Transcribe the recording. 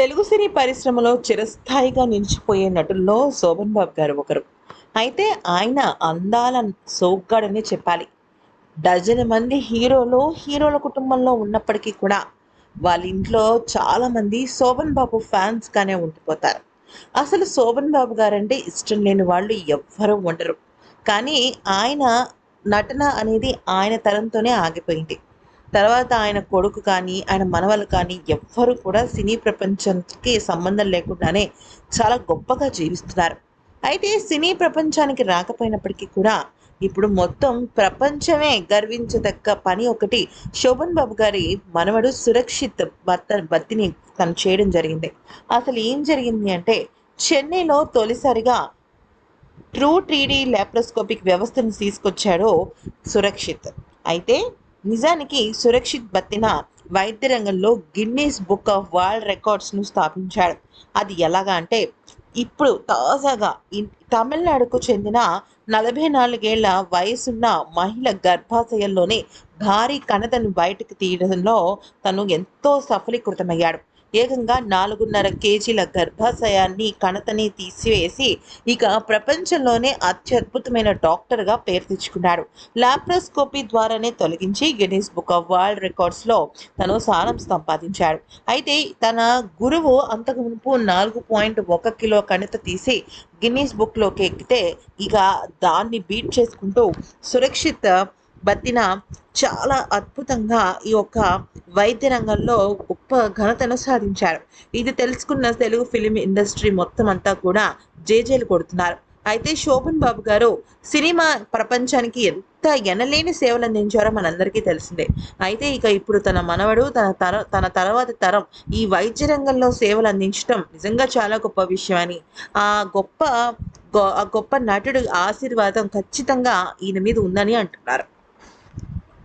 తెలుగు సినీ పరిశ్రమలో చిరస్థాయిగా నిలిచిపోయే నటుల్లో శోభన్ బాబు గారు ఒకరు. అయితే ఆయన అందాల సోగ్గాడని చెప్పాలి. డజన్ మంది హీరోలు హీరోల కుటుంబంలో ఉన్నప్పటికీ కూడా వాళ్ళ ఇంట్లో చాలా మంది శోభన్ బాబు ఫ్యాన్స్గానే ఉండిపోతారు. అసలు శోభన్ బాబు గారంటే ఇష్టం లేని వాళ్ళు ఎవ్వరూ ఉండరు. కానీ ఆయన నటన అనేది ఆయన తరంతోనే ఆగిపోయింది. తర్వాత ఆయన కొడుకు కానీ ఆయన మనవలు కానీ ఎవ్వరు కూడా సినీ ప్రపంచానికి సంబంధం లేకుండానే చాలా గొప్పగా జీవిస్తున్నారు. అయితే సినీ ప్రపంచానికి రాకపోయినప్పటికీ కూడా ఇప్పుడు మొత్తం ప్రపంచమే గర్వించదగ్గ పని ఒకటి శోభన్ బాబు గారి మనవడు సురక్షిత్ భర్త భర్తిని తను చేయడం జరిగింది. అసలు ఏం జరిగింది అంటే చెన్నైలో తొలిసారిగా ట్రూ త్రీడీ ల్యాప్రోస్కోపిక్ వ్యవస్థను తీసుకొచ్చాడు సురక్షిత్. అయితే నిజానికి సురక్షిత్ బత్తిన వైద్య రంగంలో గిన్నీస్ బుక్ ఆఫ్ వరల్డ్ రికార్డ్స్ను స్థాపించాడు. అది ఎలాగా అంటే ఇప్పుడు తాజాగా తమిళనాడుకు చెందిన నలభై నాలుగేళ్ళ వయసున్న మహిళ గర్భాశయంలోనే భారీ కణతను బయటకు తీయడంలో తను ఎంతో సఫలీకృతమయ్యాడు. ఏకంగా నాలుగున్నర కేజీల గర్భాశయాన్ని కణతని తీసివేసి ఇక ప్రపంచంలోనే అత్యద్భుతమైన డాక్టర్గా పేరు తెచ్చుకున్నాడు. లాప్రోస్కోపీ ద్వారానే తొలగించి గిన్నీస్ బుక్ ఆఫ్ వరల్డ్ రికార్డ్స్లో తను స్థానం సంపాదించాడు. అయితే తన గురువు అంతకు మునుపు నాలుగు పాయింట్ ఒక కిలో కణిత తీసి గిన్నీస్ బుక్లోకి ఎక్కితే ఇక దాన్ని బీట్ చేసుకుంటూ సురక్షిత్ బతిన చాలా అద్భుతంగా ఈ యొక్క వైద్య రంగంలో గొప్ప ఘనతను సాధించారు. ఇది తెలుసుకున్న తెలుగు ఫిలిం ఇండస్ట్రీ మొత్తం అంతా కూడా జేజేలు కొడుతున్నారు. అయితే శోభన్ బాబు గారు సినిమా ప్రపంచానికి ఎంత ఎనలేని సేవలు అందించారో మనందరికీ తెలిసిందే. అయితే ఇక ఇప్పుడు తన మనవడు తన తర తన తర్వాత తరం ఈ వైద్య రంగంలో సేవలు అందించడం నిజంగా చాలా గొప్ప విషయం అని ఆ గొప్ప గొ- ఆ గొప్ప నటుడు ఆశీర్వాదం ఖచ్చితంగా ఈయన మీద ఉందని అంటున్నారు.